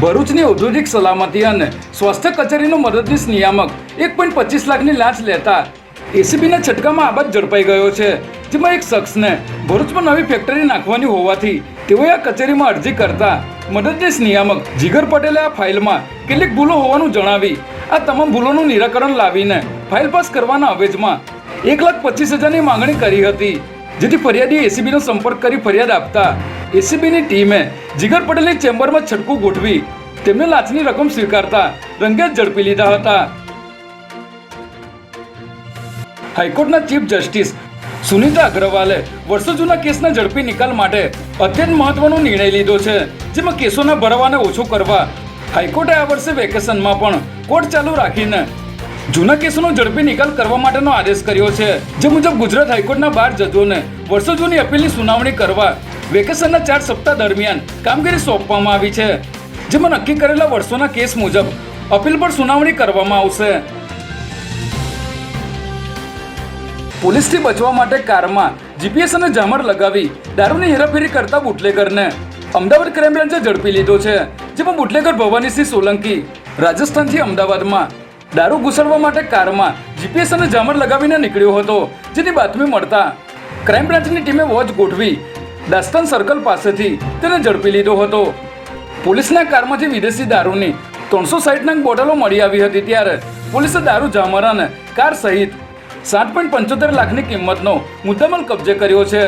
ભરૂચની ઔદ્યોગિક સલામતી અને સ્વાસ્થ્ય કચેરીનો મદદનીશ નિયામક એક પોઈન્ટ પચીસ લાખની લાંચ લેતા એસીબીના છટકામાં આબાદ ઝડપાઈ ગયો છે. જેમાં એક શખ્સને ભરૂચમાં નવી ફેક્ટરી નાખવાની હોવાથી તેઓએ આ કચેરીમાં અરજી કરતા મદદનીશ નિયામક જીગર પટેલે આ ફાઇલમાં કેટલીક ભૂલો હોવાનું જણાવી, આ તમામ ભૂલોનું નિરાકરણ લાવીને ફાઇલ પાસ કરવાના અવેજમાં એક લાખ પચીસ હજારની માંગણી કરી હતી, જેથી ફરિયાદી એસીબીનો સંપર્ક કરી ફરિયાદ આપતા એસીબીની ટીમે જીગર પટેલની ચેમ્બરમાં છટકું ગોઠવી તેમને લાંચની રકમ સ્વીકારતા રંગે ઝડપી લીધા હતા. હાઈકોર્ટના ચીફ જસ્ટિસ સુનીતા અગ્રવાલે વર્ષો જૂના કેસના ઝડપી નિકાલ માટે અત્યંત મહત્વનો નિર્ણય લીધો છે, જેમાં કેસોના ભરવાને ઓછો કરવા હાઈકોર્ટે આ વર્ષે વેકેશનમાં પણ કોર્ટ ચાલુ રાખીને જૂના કેસોનો ઝડપી નિકાલ કરવા માટેનો આદેશ કર્યો છે, જે મુજબ ગુજરાત હાઈકોર્ટના બાર જજોને વર્ષો જૂની અપીલની સુનાવણી કરવા વેકેશનના ચાર સપ્તાહ દરમિયાન કામગીરી સોંપવામાં આવી છે, જેમાં નક્કી કરેલા વર્ષોના કેસ મુજબ અપીલ પર સુનાવણી કરવામાં આવશે. પોલીસથી બચવા માટે કારમાં જીપીએસ અને જામર લગાવી દારૂની હેરાફેરી કરતા બુટલેગરને અમદાવાદ ક્રાઇમ બ્રાન્ચે ઝડપી લીધો છે, જેમાં બુટલેગર ભવાનીસિંહ સોલંકી રાજસ્થાનથી અમદાવાદમાં દારૂ ઘૂસડવા માટે કારમાં જીપીએસ અને જામર લગાવીને નીકળ્યો હતો, જેની બાતમી મળતા ક્રાઇમ બ્રાન્ચની ટીમે વોચ ગોઠવી દાસ્તાન સર્કલ પાસેથી તેને ઝડપી લીધો હતો. પોલીસના કારમાંથી વિદેશી દારૂની ત્રણસો સાઠ નંગ બોટલો મળી આવી હતી ત્યારે પોલીસે દારૂ જામર કાર સહિત સાત પોઈન્ટ પંચોતેર લાખની કિંમતનો મુદ્દામાલ કબજે કર્યો છે.